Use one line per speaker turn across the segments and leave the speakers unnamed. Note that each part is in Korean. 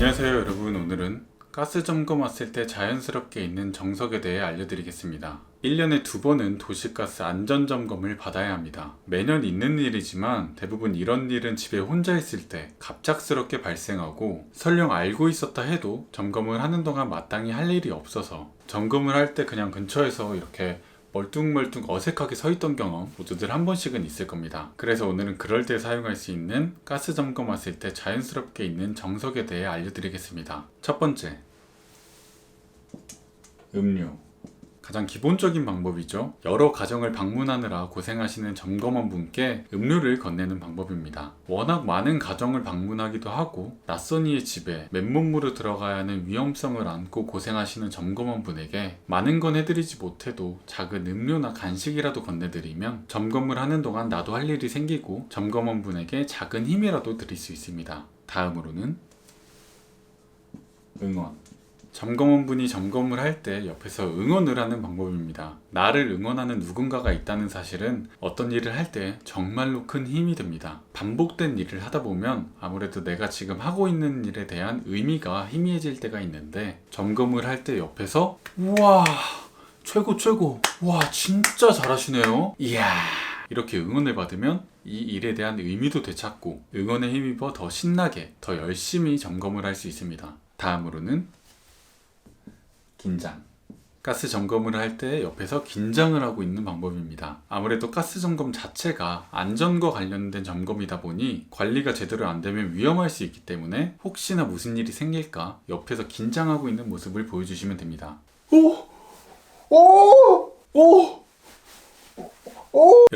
안녕하세요 여러분. 오늘은 가스 점검 왔을 때 자연스럽게 있는 정석에 대해 알려드리겠습니다. 1년에 두 번은 도시가스 안전 점검을 받아야 합니다. 매년 있는 일이지만 대부분 이런 일은 집에 혼자 있을 때 갑작스럽게 발생하고 설령 알고 있었다 해도 점검을 하는 동안 마땅히 할 일이 없어서 점검을 할 때 그냥 근처에서 이렇게 멀뚱멀뚱 어색하게 서 있던 경험 모두들 한 번씩은 있을 겁니다. 그래서 오늘은 그럴 때 사용할 수 있는 가스 점검 왔을 때 자연스럽게 있는 정석에 대해 알려드리겠습니다. 첫 번째, 음료. 가장 기본적인 방법이죠. 여러 가정을 방문하느라 고생하시는 점검원 분께 음료를 건네는 방법입니다. 워낙 많은 가정을 방문하기도 하고 낯선 이의 집에 맨몸으로 들어가야 하는 위험성을 안고 고생하시는 점검원 분에게 많은 건 해드리지 못해도 작은 음료나 간식이라도 건네드리면 점검을 하는 동안 나도 할 일이 생기고 점검원 분에게 작은 힘이라도 드릴 수 있습니다. 다음으로는 응원. 점검원분이 점검을 할 때 옆에서 응원을 하는 방법입니다. 나를 응원하는 누군가가 있다는 사실은 어떤 일을 할 때 정말로 큰 힘이 됩니다. 반복된 일을 하다 보면 아무래도 내가 지금 하고 있는 일에 대한 의미가 희미해질 때가 있는데 점검을 할 때 옆에서 우와 최고 최고 와 진짜 잘하시네요 이야 이렇게 응원을 받으면 이 일에 대한 의미도 되찾고 응원에 힘입어 더 신나게 더 열심히 점검을 할 수 있습니다. 다음으로는 긴장. 가스 점검을 할 때 옆에서 긴장을 하고 있는 방법입니다. 아무래도 가스 점검 자체가 안전과 관련된 점검이다 보니 관리가 제대로 안 되면 위험할 수 있기 때문에 혹시나 무슨 일이 생길까 옆에서 긴장하고 있는 모습을 보여주시면 됩니다.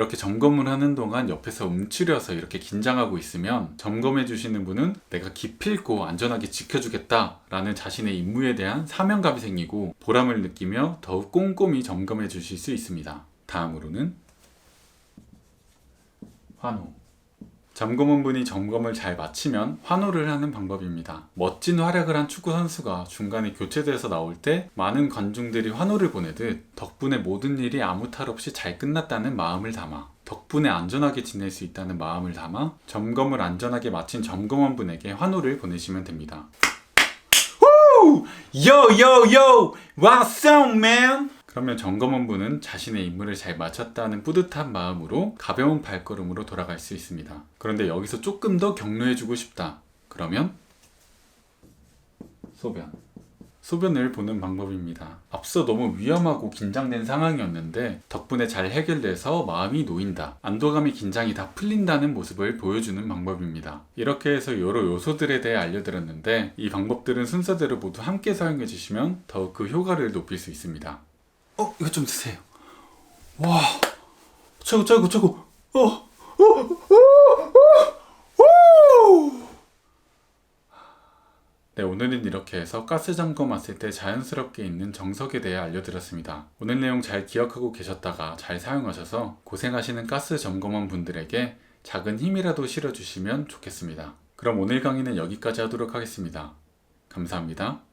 이렇게 점검을 하는 동안 옆에서 움츠려서 이렇게 긴장하고 있으면 점검해 주시는 분은 내가 기필코 안전하게 지켜주겠다라는 자신의 임무에 대한 사명감이 생기고 보람을 느끼며 더욱 꼼꼼히 점검해 주실 수 있습니다. 다음으로는 환호. 점검원분이 점검을 잘 마치면 환호를 하는 방법입니다. 멋진 활약을 한 축구 선수가 중간에 교체돼서 나올 때 많은 관중들이 환호를 보내듯 덕분에 모든 일이 아무 탈 없이 잘 끝났다는 마음을 담아 덕분에 안전하게 지낼 수 있다는 마음을 담아 점검을 안전하게 마친 점검원분에게 환호를 보내시면 됩니다. 요요요 What's up man? 그러면 점검원분은 자신의 임무를 잘 마쳤다는 뿌듯한 마음으로 가벼운 발걸음으로 돌아갈 수 있습니다. 그런데 여기서 조금 더 격려해주고 싶다. 그러면 소변. 소변을 보는 방법입니다. 앞서 너무 위험하고 긴장된 상황이었는데 덕분에 잘 해결돼서 마음이 놓인다. 안도감이 긴장이 다 풀린다는 모습을 보여주는 방법입니다. 이렇게 해서 여러 요소들에 대해 알려드렸는데 이 방법들은 순서대로 모두 함께 사용해 주시면 더욱 그 효과를 높일 수 있습니다. 어, 이거 좀 드세요. 와, 최고, 최고, 최고. 어, 어, 어, 어, 어. 네, 오늘은 이렇게 해서 가스 점검 왔을 때 자연스럽게 있는 정석에 대해 알려드렸습니다. 오늘 내용 잘 기억하고 계셨다가 잘 사용하셔서 고생하시는 가스 점검원 분들에게 작은 힘이라도 실어주시면 좋겠습니다. 그럼 오늘 강의는 여기까지 하도록 하겠습니다. 감사합니다.